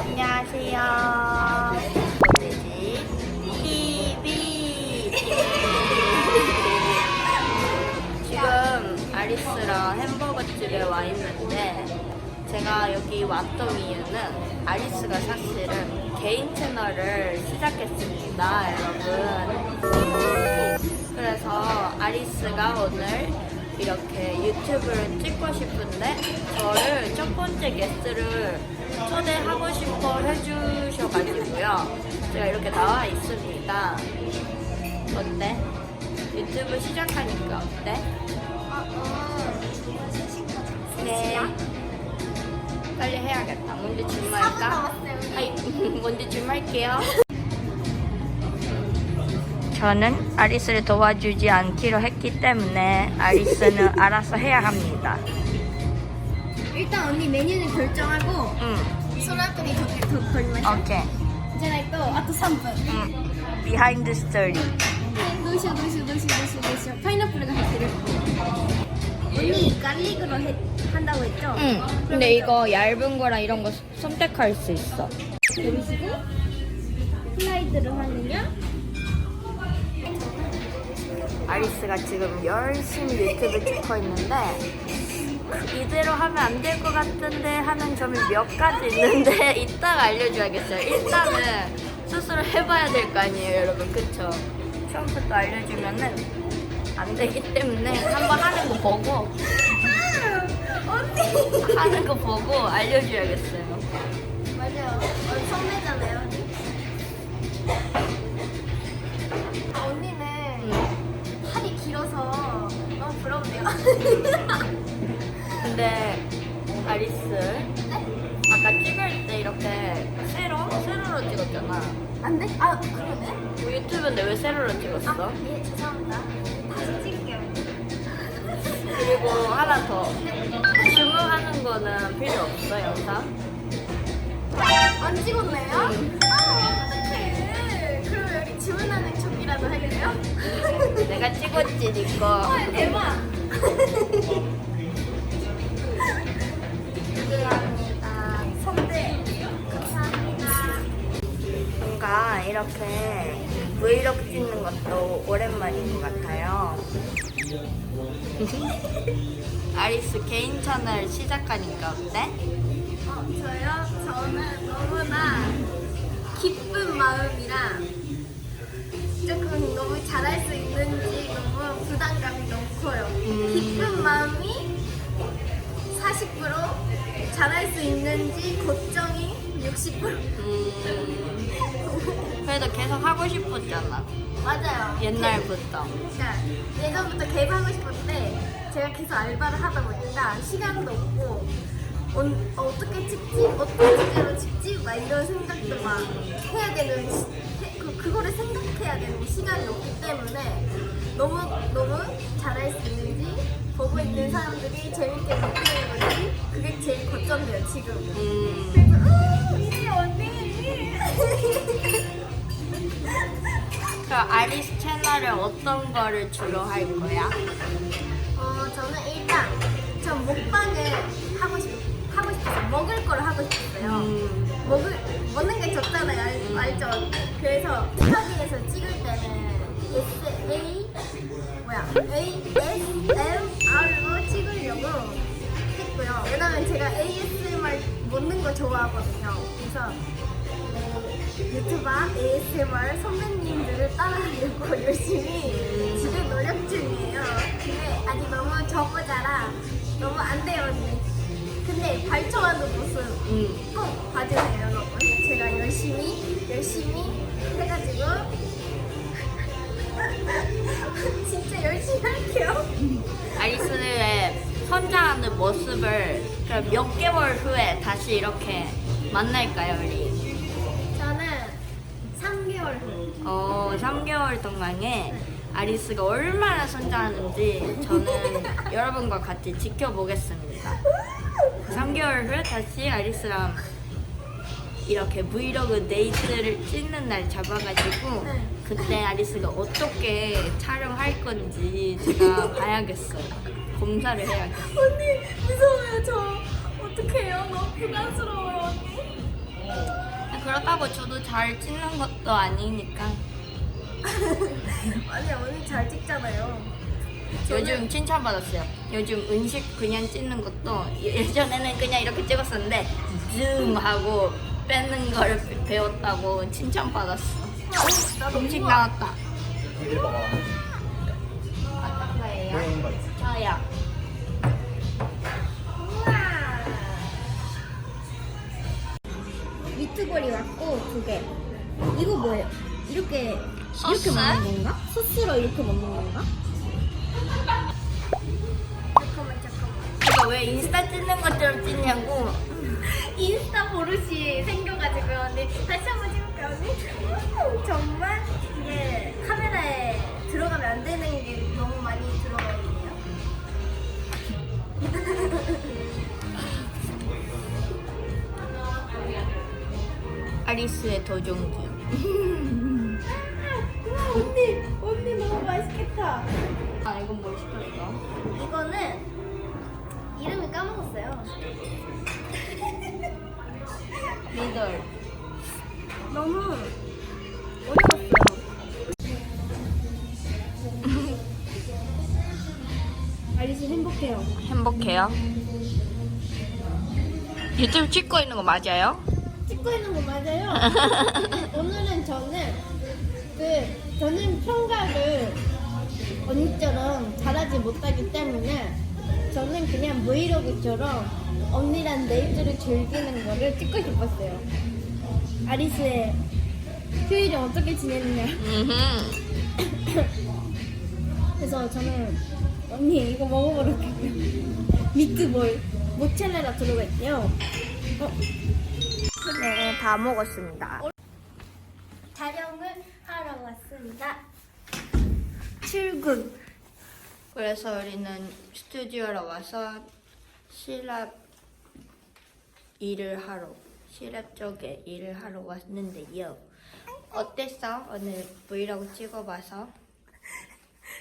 안녕하세요. 돼지 TV. 지금 아리스랑 햄버거 집에 와 있는데 제가 여기 왔던 이유는 아리스가 사실은 개인 채널을 시작했습니다, 여러분. 그래서 아리스가 오늘 이렇게 유튜브를 찍고 싶은데 저를 첫 번째 게스트를 초대하고 싶어 해주셔가지고요. 제가 이렇게 나와 있습니다. 어때? 유튜브 시작하니까 어때? 네. 빨리 해야겠다. 먼저 주문할까? 아이, 먼저 주문할게요. 저는 아리스를 도와주지 않기로 했기 때문에 아리스는 알아서 해야 합니다. 일단 언니 메뉴는 결정하고 응. 소라꾼이 걸리면 오케이. 이제 또 아토 3분 응. 비하인드 스토리. 노쇼 노쇼 노쇼 노쇼 노쇼 파인애플을 할게요 언니 갈릭으로 해, 한다고 했죠? 응. 근데 이거 얇은 거랑 이런 거 선택할 수 있어. 음식은 플라이드를 하느냐? 아리스가 지금 열심히 유튜브 찍고 있는데 이대로 하면 안 될 것 같은데 하는 점이 몇 가지 있는데 이따가 알려줘야겠어요. 일단은 스스로 해봐야 될 거 아니에요, 여러분. 그쵸? 처음부터 알려주면은 안 되기 때문에 한번 하는 거 보고 언니! 하는 거 보고 알려줘야겠어요. 맞아요 어, 선배잖아요 언니 아, 언니는 팔이 길어서 너무 부럽네요 근데 아리스 아까 찍을 때 이렇게 세로? 세로로 찍었잖아. 안 돼? 아 그러네? 뭐 유튜브인데 왜 세로로 찍었어? 아, 예 죄송합니다 다시 찍을게요 그리고 하나 더. 주문하는 거는 필요 없어, 영상? 안 찍었네요? 아, 어떡해. 그럼 여기 주문하는 척이라도 하겠네요? 내가 찍었지, 니 거. 와, 대박. 이렇게 브이로그 찍는 것도 오랜만인 것 같아요. 아리스 개인 채널 시작하니까 어때? 어, 저요? 저는 너무나 기쁜 마음이랑 조금 너무 잘할 수 있는지 너무 부담감이 너무 커요. 음. 기쁜 마음이 40% 잘할 수 있는지 걱정이 60% 음, 그래도 계속 하고 싶었잖아. 맞아요. 옛날부터. 그러니까 예전부터 계속 하고 싶었는데 제가 계속 알바를 하다 보니까 시간도 없고 언- 어, 어떻게 찍지? 어떤 주제로 찍지? 막 이런 생각도 막 해야 되는 시- 해- 그, 그거를 생각해야 되는 시간이 없기 때문에 너무 너무 잘할 수 있는지 보고 있는 사람들이 재밌게 느끼는 건지 그게 제일 걱정돼요 지금. 음, 그래서 음, 이래 언니. 그 아리스 채널에 어떤 거를 주로 할 거야? 어 저는 일단 전 먹방을 하고 싶 하고 싶어서 먹을 거를 하고 싶었어요. 음, 먹을 먹는 게 적잖아요, 알, 알죠? 그래서 스타디에서 찍을 때는 S A 뭐야 A S M R로 찍으려고 했고요. 왜냐면 제가 ASMR 먹는 거 좋아하거든요. 그래서 어, 유튜버 ASMR 선배님들을 따라하려고 열심히 지금 노력 중이에요. 근데 아직 너무 저보자라 너무 안 돼요, 언니. 근데 발전하는 모습 음. 꼭 봐주세요, 여러분. 제가 열심히, 열심히 해가지고 진짜 열심히 할게요. 아리스의 성장하는 모습을 몇 개월 후에 다시 이렇게 만날까요, 우리? 저는 3개월 후. 어, 3개월 동안에 아리스가 얼마나 성장하는지 저는 여러분과 같이 지켜보겠습니다. 3개월 후에 다시 아리스랑 이렇게 브이로그 데이트를 찍는 날 잡아가지고 네. 그때 아리스가 어떻게 촬영할 건지 제가 봐야겠어요. 검사를 해야겠어요. 언니 무서워요 저 어떡해요 너무 부담스러워요 그렇다고 저도 잘 찍는 것도 아니니까. 아니 언니 잘 찍잖아요. 요즘 칭찬받았어요. 요즘 음식 그냥 찍는 것도 예전에는 그냥 이렇게 찍었었는데 줌 하고 빼는 걸 배웠다고 칭찬받았어. 나도 음식. 나왔다. 저요. 미트볼이 왔고 두 개. 이거 뭐예요? 이렇게 소스? 이렇게 먹는 건가? 소스로 이렇게 먹는 건가? 잠깐만 잠깐만. 이거 왜 인스타 찍는 것처럼 찍냐고. 인스타 버릇이 생겨가지고 언니 다시 한번 찍을게요 언니. 정말 이게 카메라에 들어가면 안 되는 게 너무 많이 들어가 있네요. 아리스의 도종기. 언니 언니 너무 맛있겠다. 아 이건 뭘 시켰어? 이거는 이름을 까먹었어요. 미들. 너무 어려웠어요. 행복해요. 행복해요. 유튜브 찍고 있는 거 맞아요? 찍고 있는 거 맞아요? 오늘은 저는 그 저는 평가를 언니처럼 잘하지 못하기 때문에 저는 그냥 브이로그처럼 언니랑 네이트를 즐기는 거를 찍고 싶었어요. 아리스의 휴일이 어떻게 지냈냐? 그래서 저는 언니 이거 먹어보러 갈게요. 미트볼 모첼레라 들어가 있대요. 어? 네, 다 먹었습니다. 촬영을 하러 왔습니다. 출근. 그래서 우리는 스튜디오로 와서 시랍 일을 하러, 시랍 쪽에 일을 하러 왔는데요. 어땠어? 오늘 브이로그 찍어봐서?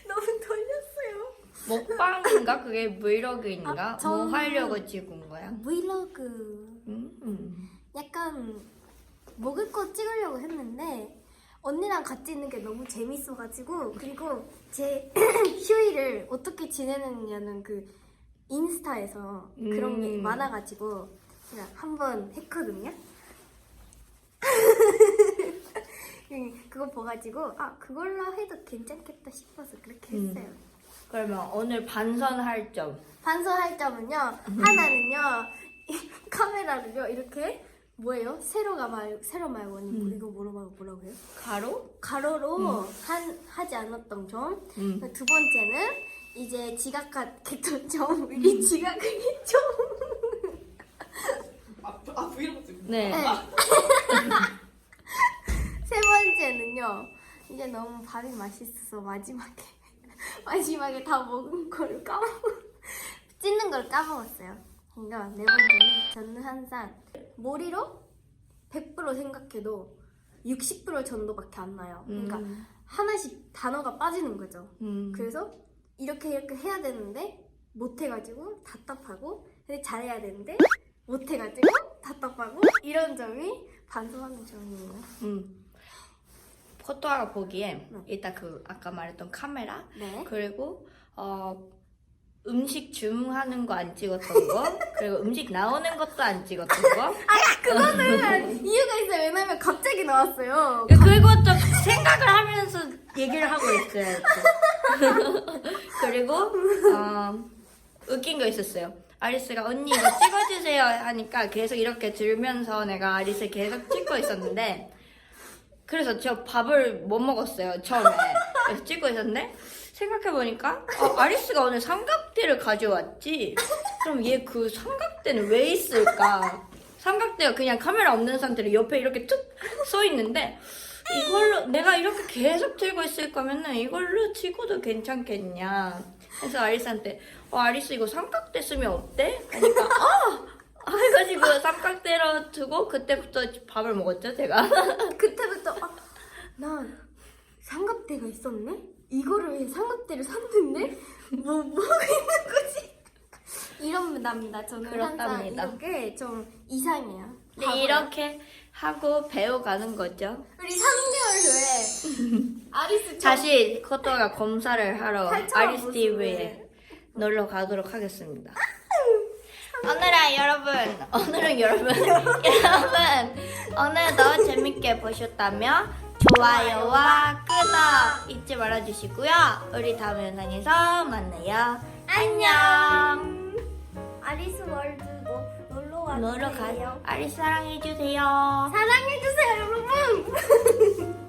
너무 떨렸어요. 먹방인가? 그게 브이로그인가? 아, 뭐 저는- 하려고 찍은 거야? 브이로그 음. 약간 먹을 거 찍으려고 했는데 언니랑 같이 있는 게 너무 재밌어가지고 그리고 제 휴일을 어떻게 지내느냐는 그 인스타에서 그런 게 음. 많아가지고 제가 한번 했거든요. 음, 그거 봐가지고 아 그걸로 해도 괜찮겠다 싶어서 그렇게 음. 했어요. 그러면 오늘 반선할 점. 반성할 점은요 하나는요 이 카메라를요 이렇게 뭐예요 세로가 말 세로 말고 뭐 음. 이거 뭐라고 뭐라고 해요 가로? 가로로 한 하지 않았던 점. 음. 두 번째는 이제 지각했던 점. 이 지각을 좀. 아, 아 브이로그 찍. 네. 네. 세 번째는요. 이제 너무 밥이 맛있어서 마지막에 마지막에 다 먹은 거를 까먹 찢는 걸 까먹었어요. 그러니까 네 번째는 저는 항상 머리로 100% 생각해도 60% 정도밖에 안 나요. 그러니까 음. 하나씩 단어가 빠지는 거죠. 음. 그래서 이렇게 이렇게 해야 되는데 못 해가지고 답답하고 근데 잘해야 되는데 못 해가지고 답답하고 이런 점이 반성하는 점이에요. 음. 포토가 보기에 네. 일단 그 아까 말했던 카메라 네. 그리고 어 음식 주문하는 거 안 찍었던 거 그리고 음식 나오는 것도 안 찍었던 거 그거는 이유가 있어요. 왜냐면 갑자기 나왔어요. 그것도 생각을 하면서 얘기를 하고 있어요. 그리고 어, 웃긴 거 있었어요. 아리스가 언니 이거 찍어주세요 하니까 계속 이렇게 들면서 내가 아리스 계속 찍고 있었는데 그래서 저 밥을 못 먹었어요 처음에 그래서 찍고 있었는데 생각해보니까 어, 아리스가 오늘 삼각대를 가져왔지? 그럼 얘 그 삼각대는 왜 있을까? 삼각대가 그냥 카메라 없는 상태로 옆에 이렇게 툭 서 있는데 이걸로 내가 이렇게 계속 들고 있을 거면은 이걸로 찍어도 괜찮겠냐? 그래서 아리스한테 어 아리스 이거 삼각대 쓰면 어때? 하니까 아 해가지고 삼각대로 두고 그때부터 밥을 먹었죠 제가? 그때부터 아, 난 삼각대가 있었네? 이거를 왜 삼각대를 샀는데? 뭐, 뭐 있는 거지? 이럽니다. 저는 그렇답니다. 항상 이게 좀 이상해요. 네. 이렇게 하고 배워가는 거죠. 우리 3개월 후에 아리스 다시 코토가 검사를 하러 팔처럼 아리스 TV에 놀러 가도록 하겠습니다. 오늘은 여러분, 오늘은 여러분, 여러분 오늘도 재밌게 보셨다면 좋아요와 구독 잊지 말아주시고요. 우리 다음 영상에서 만나요. 안녕. 아리스 월드도 놀러 와 놀러 가요. 아리스 사랑해주세요. 사랑해주세요 여러분